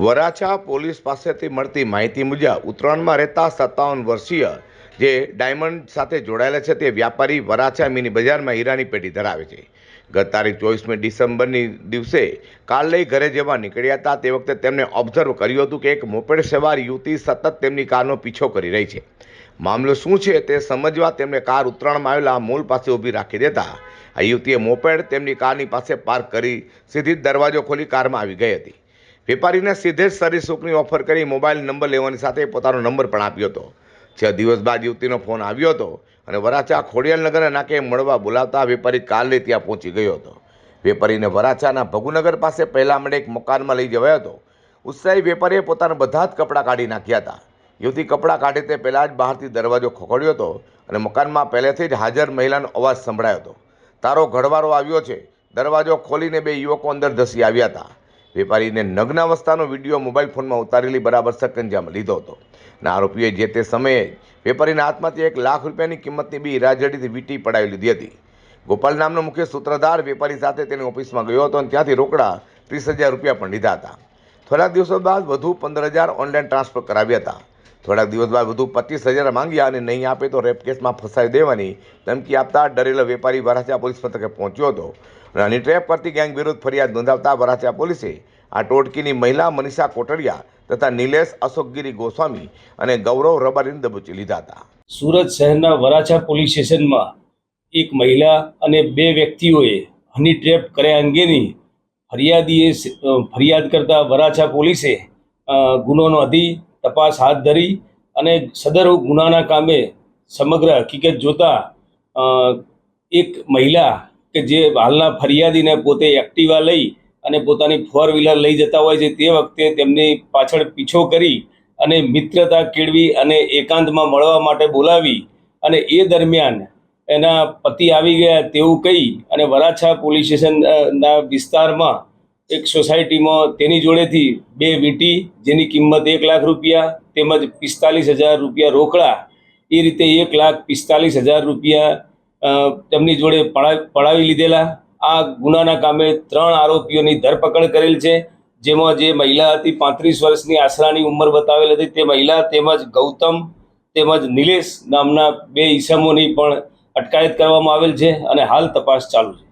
Varachha police પાસેથી મળતી માહિતી મુજબ ઉત્તરાયણમાં રહેતા સત્તાવન વર્ષીય જે ડાયમંડ સાથે જોડાયેલા છે તે વ્યાપારી વરાછા મિની બજારમાં હીરાની પેઢી ધરાવે છે. ગત તારીખ ચોવીસમી ડિસેમ્બરની દિવસે કાર લઈ ઘરે જવા નીકળ્યા હતા. તે વખતે તેમને ઓબ્ઝર્વ કર્યું હતું કે એક મોપેડ સવાર યુવતી સતત તેમની કારનો પીછો કરી રહી છે. મામલો શું છે તે સમજવા તેમણે કાર ઉત્તરાયણમાં આવેલા મોલ પાસે ઊભી રાખી દેતા આ યુવતીએ મોપેડ તેમની કારની પાસે પાર્ક કરી સીધી દરવાજો ખોલી કારમાં આવી ગઈ હતી. વેપારીને સીધે જ સુખની ઓફર કરી મોબાઈલ નંબર લેવાની સાથે પોતાનો નંબર પણ આપ્યો હતો. છ દિવસ બાદ યુવતીનો ફોન આવ્યો હતો અને વરાછા ખોડિયાલનગરના નાકે મળવા બોલાવતા વેપારી કાલે ત્યાં પહોંચી ગયો હતો. વેપારીને વરાછાના ભગુનગર પાસે પહેલા મળે એક મકાનમાં લઈ જવાયો હતો. ઉત્સાહી વેપારીએ પોતાના બધા જ કપડાં કાઢી નાખ્યા હતા. યુવતી કપડાં કાઢે તે પહેલાં જ બહારથી દરવાજો ખોખડ્યો હતો અને મકાનમાં પહેલેથી જ હાજર મહિલાનો અવાજ સંભળાયો હતો. તારો ઘડવારો આવ્યો છે. દરવાજો ખોલીને બે યુવકો અંદર ધસી આવ્યા હતા. વેપારીને નગ્ન અવસ્થાનો વીડિયો મોબાઈલ ફોનમાં ઉતારેલી બરાબર સકંજામાં લીધો હતો. અને આરોપીએ જે તે સમયે વેપારીના હાથમાંથી એક લાખ રૂપિયાની કિંમતની બી રાજડીથી વીંટી પડાવી લીધી હતી. ગોપાલ નામનો મુખ્ય સૂત્રધાર વેપારી સાથે તેની ઓફિસમાં ગયો હતો અને ત્યાંથી રોકડા ત્રીસ હજાર રૂપિયા પણ લીધા હતા. થોડાક દિવસો બાદ વધુ પંદર હજાર ઓનલાઈન ટ્રાન્સફર કરાવ્યા હતા. થોડાક દિવસ બાદ વધુ પચીસ હજાર માંગ્યા અને નહીં આપે તો રેપ કેસમાં ફસાવી દેવાની ધમકી આપતા ડરેલો વેપારી વરાછા પોલીસ મથકે પહોંચ્યો હતો. અને ટ્રેપ કરતી ગેંગ વિરુદ્ધ ફરિયાદ નોંધાવતા વરાછા પોલીસે આ ટોટકીની મહિલા મનીષા કોટડિયા તથા નિલેશ અશોકગીરી ગોસ્વામી અને ગૌરવ રબારીને દબોચી લીધા હતા. સુરત શહેરના વરાછા પોલીસ સ્ટેશનમાં એક મહિલા અને બે વ્યક્તિઓએ હની ટ્રેપ કર્યા અંગેની ફરિયાદીએ ફરિયાદ કરતા વરાછા પોલીસે ગુનો નોંધી તપાસ હાથ ધરી અને સદર ગુનાના કામે સમગ્ર હકીકત જોતા એક મહિલા કે જે હાલના ફરિયાદીને પોતે એક્ટિવા લઈ અને પોતાની ફોર વ્હીલર લઈ જતા હોય છે તે વખતે તેમની પાછળ પીછો કરી અને મિત્રતા કેળવી અને એકાંતમાં મળવા માટે બોલાવી અને એ દરમિયાન એના પતિ આવી ગયા તેવું કહી અને વરાછા પોલીસ સ્ટેશનના વિસ્તારમાં એક સોસાયટીમાં તેની જોડેથી બે વીંટી, જેની કિંમત એક લાખ રૂપિયા, તેમજ પિસ્તાલીસ હજાર રૂપિયા રોકડા, એ રીતે એક લાખ પિસ્તાલીસ હજાર રૂપિયા તેમની જોડે પડા પડાવી લીધેલા. આ ગુનાના કામે ત્રણ આરોપીઓની ધરપકડ કરેલ છે, જેમાં જે મહિલા હતી પાંત્રીસ વર્ષની આશરાની ઉંમર બતાવેલ હતી, તે મહિલા તેમજ ગૌતમ તેમજ નિલેશ નામના બે ઈસમોની પણ અટકાયત કરવામાં આવેલ છે અને હાલ તપાસ ચાલુ છે.